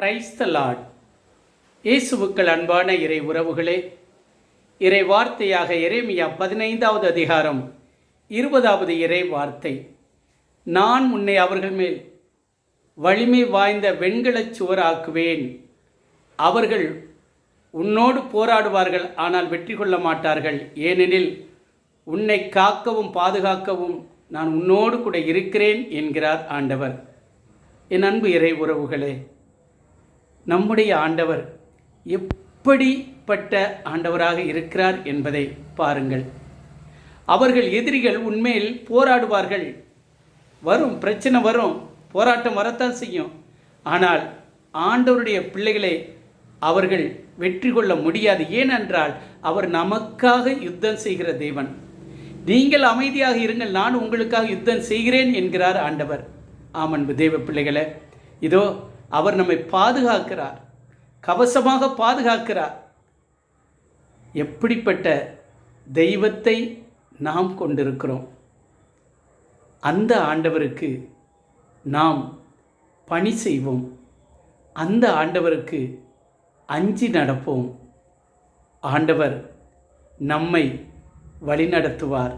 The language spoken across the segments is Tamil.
பிரைஸ் த லார்ட் இயேசுவுக்கள் அன்பான இறை உறவுகளே இறை வார்த்தையாக எரேமியா பதினைந்தாவது அதிகாரம் இருபதாவது இறை வார்த்தை. நான் உன்னை அவர்கள் மேல் வலிமை வாய்ந்த வெண்கலச் சுவராக்குவேன். அவர்கள் உன்னோடு போராடுவார்கள் ஆனால் வெற்றி கொள்ள மாட்டார்கள். ஏனெனில் உன்னை காக்கவும் பாதுகாக்கவும் நான் உன்னோடு கூட இருக்கிறேன் என்கிறார் ஆண்டவர். என் அன்பு இறை உறவுகளே நம்முடைய ஆண்டவர் எப்படிப்பட்ட ஆண்டவராக இருக்கிறார் என்பதை பாருங்கள். அவர்கள் எதிரிகள் உண்மையில் போராடுவார்கள். வரும் பிரச்சனை வரும் போராட்டம் வரத்தான் செய்யும். ஆனால் ஆண்டவருடைய பிள்ளைகளை அவர்கள் வெற்றி கொள்ள முடியாது. ஏனென்றால் அவர் நமக்காக யுத்தம் செய்கிற தேவன். நீங்கள் அமைதியாக இருங்கள் நான் உங்களுக்காக யுத்தம் செய்கிறேன் என்கிறார் ஆண்டவர். ஆமன்பு தேவ பிள்ளைகளே இதோ அவர் நம்மை பாதுகாக்கிறார். கவசமாக பாதுகாக்கிறார். எப்படிப்பட்ட தெய்வத்தை நாம் கொண்டிருக்கிறோம்? அந்த ஆண்டவருக்கு நாம் பணி செய்வோம். அந்த ஆண்டவருக்கு அஞ்சி நடப்போம். ஆண்டவர் நம்மை வழிநடத்துவார்.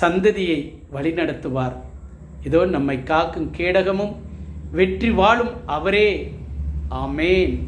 சந்ததியை வழிநடத்துவார். இதோ நம்மை காக்கும் கேடகமும் வெற்றி வாழும் அவரே. ஆமேன்.